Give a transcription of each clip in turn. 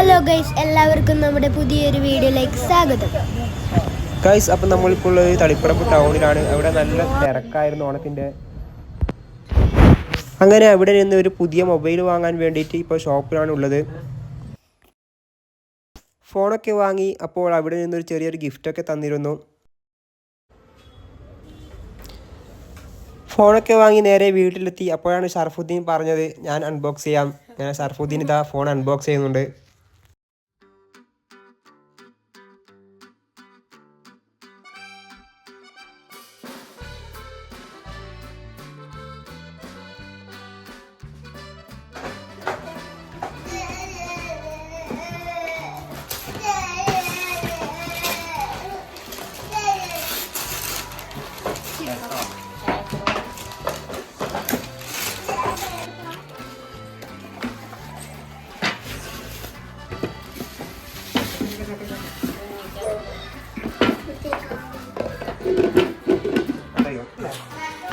Hello guys എല്ലാവർക്കും നമ്മുടെ പുതിയൊരു വീഡിയോയിലേക്ക് സ്വാഗതം. ഗൈസ് അപ്പം നമ്മൾക്കുള്ളത് തളിപ്പറമ്പ് ടൗണിലാണ്. അവിടെ നല്ല തിരക്കായിരുന്നു ഓണത്തിന്റെ അങ്ങനെ അവിടെ നിന്ന് ഒരു പുതിയ മൊബൈൽ വാങ്ങാൻ വേണ്ടിയിട്ട് ഇപ്പോൾ ഷോപ്പിലാണ് ഉള്ളത്. ഫോണൊക്കെ വാങ്ങി അപ്പോൾ അവിടെ നിന്നൊരു ചെറിയൊരു ഗിഫ്റ്റൊക്കെ തന്നിരുന്നു. ഫോണൊക്കെ വാങ്ങി നേരെ വീട്ടിലെത്തി. അപ്പോഴാണ് ഷർഫുദ്ദീൻ പറഞ്ഞത് ഞാൻ അൺബോക്സ് ചെയ്യാം. ഞാൻ ഷർഫുദ്ദീൻ ഇതാ ഫോൺ അൺബോക്സ് ചെയ്യുന്നുണ്ട്.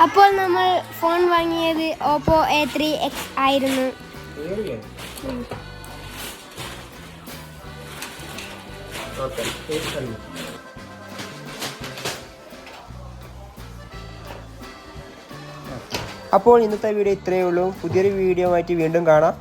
അപ്പോൾ നമ്മൾ ഫോൺ വാങ്ങിയത് ഓപ്പോ എ ത്രീ എക്സ് ആയിരുന്നു. അപ്പോൾ ഇന്നത്തെ വീഡിയോ ഇത്രയേ ഉള്ളൂ. പുതിയൊരു വീഡിയോ ആയിട്ട് വീണ്ടും കാണാം.